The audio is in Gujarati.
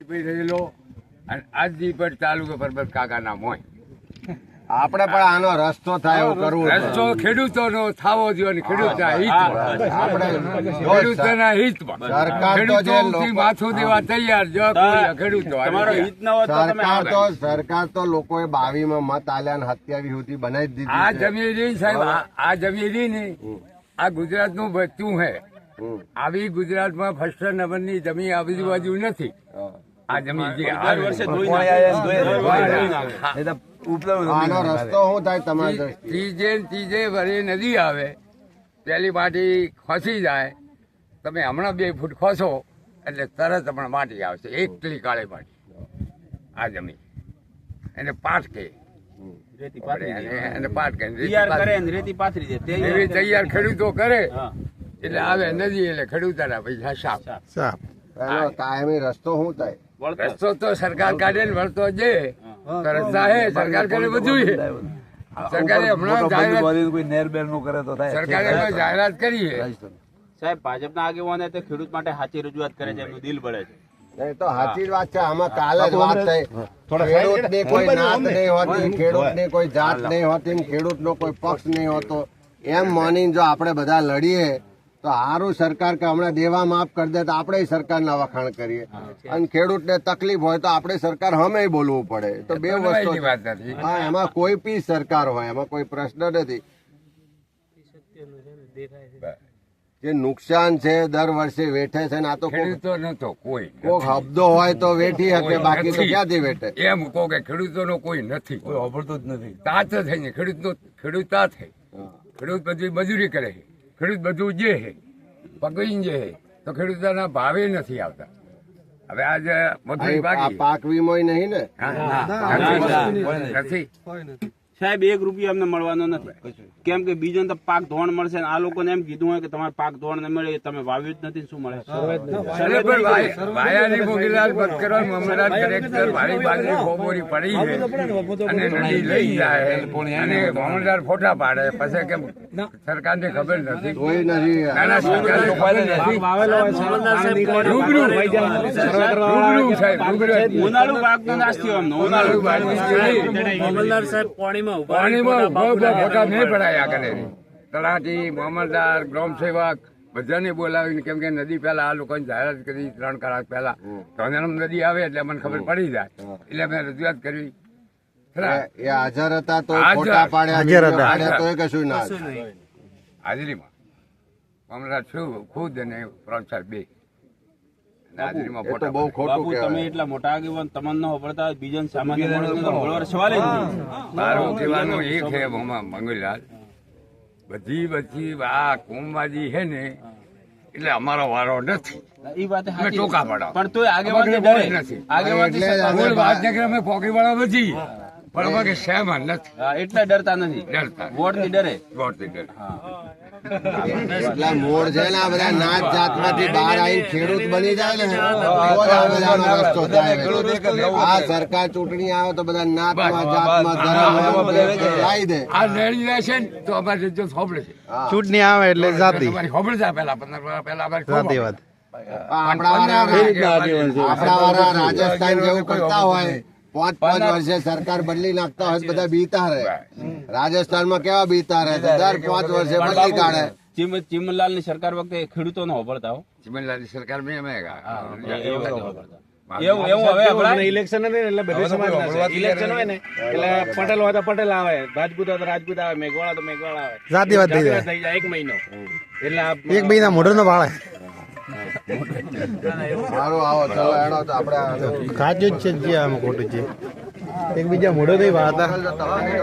ભાઈ રહેલો અને આજથી પર તાલુકા પરબત કાકા નામ હોય આપણે પણ આનો રસ્તો થાય એવું કરવું. રસ્તો ખેડૂતોનો થાવો જોઈએ અને ખેડૂતના હિતમાં. આપણે ખેડૂતોના હિતમાં. સરકાર તો જે લોકો- માથું દેવા તૈયાર જો ખેડૂતો તમારો હિત ન હોય તો સરકાર તો. સરકાર તો લોકોએ બાવીમાં મત આલ્યા ને હત્યાવી સુધી બનાવી દીધી આ જમીન સાહેબ આ- જમીન ને આ ગુજરાતનું બચ્ચું હે. આવી આવી ગુજરાતમાં ફર્સ્ટ નંબરની જમીન આજુબાજુ નથી. આ જમીન જે દર વર્ષે. આનો રસ્તો શું થાય તમારી દ્રષ્ટિએ? ત્રીજે ને ત્રીજે વરે નદી આવે. પેલી માટી ખસી જાય. તમે હમણાં બે ફૂટ ખસો એટલે તરત હમણાં માટી આવશે. એકલી કાળી માટી. આ જમીન. એને પાઠ કે રેતી પાથરી દે. એને એને કે તૈયાર કરે. ને રેતી પાથરી દે. તે એવી તૈયાર ખેડૂતો કરે. હા. એટલે આવે નદી એટલે ખેડૂતોના પૈસા સાફ. એનો કાયમી રસ્તો શું થાય. રસ્તો તો સરકાર કાઢે ને વળતો જે રસ્તા હે સરકાર કરે બધું સરકારે હમણાં જાહેરાત સરકારે જાહેરાત કરી છે. સાહેબ ભાજપના આગેવાને તો ખેડૂત માટે સાચી રજૂઆત કરે છે એમનું દિલ બળે છે. તો સાચી વાત છે આમાં કાલે જ વાત થઈ. ખેડૂતની કોઈ નાત નહીં હોતી ખેડૂત ને કોઈ જાત નહીં હોતી ખેડૂત નો કોઈ પક્ષ નહીં હોતો. એમ માની જો આપણે બધા લડીએ તો સારું સરકાર કે હમણાં દેવા માફ કરી દે તો આપણે સરકારના વખાણ કરીએ. અને ખેડૂતને તકલીફ હોય તો આપણે સરકાર હમે બોલવું પડે. તો બે વસ્તુ હા એમાં કોઈ બી સરકાર હોય એમાં કોઈ પ્રશ્ન નથી. જે નુકસાન છે દર વર્ષે વેઠે છે ને આ તો ખેડૂતો નતો કોઈ કોક હબ્દો હોય તો વેઠી શકે બાકી તો ક્યાંથી વેઠે? એમ કહો કે ખેડૂતોનો કોઈ નથી. કોઈ હોભળતો જ નથી. તાત થઈને ખેડૂતનો ખેડૂત તા થઈ ખેડૂત બધી મજૂરી કરે છે. ખેડૂત બધું જે છે પકવીને જે છે તો ખેડૂતોના ભાવે નથી આવતા. હવે આજે પાક. વીમો નહીં ને? હા, હા, નથી. સાહેબ એક રૂપિયા અમને મળવાનો નથી. કેમ કે બીજો તો પાક ધોણ મળશે ને આ લોકોને એમ કીધું હોય કે તમારે પાક ધોણ ન મળે તમે વાવ્યું જ નથી શું મળે? મમરાજ કલેક્ટર બાજરી ખોબોરી પડી છે અને નદી લઈ જાય. અને મામલતદાર ફોટા પાડે. પછી કે સરકારને ખબર નથી. કોઈ નથી. નાના સરકારને ખબર નથી. રૂબરૂ રૂબરૂ સાહેબ રૂબરૂ ઉનાળુ પાક નાશ થયો અમને ઉનાળુ ઉનાળુ બાજરી મામલદાર સાહેબ. પાણીમાં પાણીમાં ઊભા ઊભા ફોટા નહીં પડાયા કરે. તલાટી મામલદાર ગ્રામ સેવક બધાને બોલાવીને કેમ કે નદી પહેલા આ લોકોની જાહેરાત કરી ત્રણ કલાક પહેલા. ધોનારામ નદી આવે એટલે મને ખબર પડી જાય. એટલે મેં રજૂઆત કરી. એ- એ હાજર હતા તો ફોટા પાડ્યા હાજર હતા. તોય કશું ના હાજરીમાં. મામલદાર છું ખુદ અને પ્રોફેસર બે. એ તો આગેવાન તો એ બધી બધી આ કોમવાદી હે ને એટલે અમારો વારો નથી. ઈ વાત અમે ટોકા છે. પણ તો આગેવાન નથી. જ સત્તા- મૂળ વાતનગર નથી પણ અમે કે નથી. એટલે ડરતા નથી. ડરતા. વોટથી ડરે. ગોળથી ડર. એટલે મૂળ છે ને આ બધા નાત જાતમાંથી બહાર આવીને ખેડૂત બની જાય ને તો જ આ બધાનો રસ્તો થાય. આ સરકાર ચૂંટણી આવે તો બધા નાતમાં જાતમાં ધર્મમાં લાવી દે. આ લડી રહેશે ને તો અમારે જો છે. ચૂંટણી આવે એટલે જાતિ. છે પેલા પંદર વર્ષ પહેલા અમારી વાત. આપણા વાળા રાજસ્થાન જેવું કરતા હોય. પાંચ પાંચ વર્ષે સરકાર બદલી નાખતા હોય બધા બીતા રહે. રાજસ્થાનમાં કેવા બીતા રહે? દર પાંચ વર્ષે બદલી કાઢે. ચીમની સરકાર વખતે ખેડૂતો નો હોભળતા ચિમનલાલની સરકાર મેં અમે એવું એવું હવે હમણાં ઇલેક્શન એટલે બધી સમાજ ઇલેક્શન હોય ને એટલે પટેલ હોય તો પટેલ આવે રાજપૂત હોય તો રાજપૂત આવે મેઘવાળા તો મેઘવાળા આવે. જાતિવાદ થઈ જાય. એક મહિનો. એટલે એક મહિના મોઢું નો ભાળે સાચું જ છે જે આમ ખોટું છે. એકબીજા મોઢો નહીં જોડે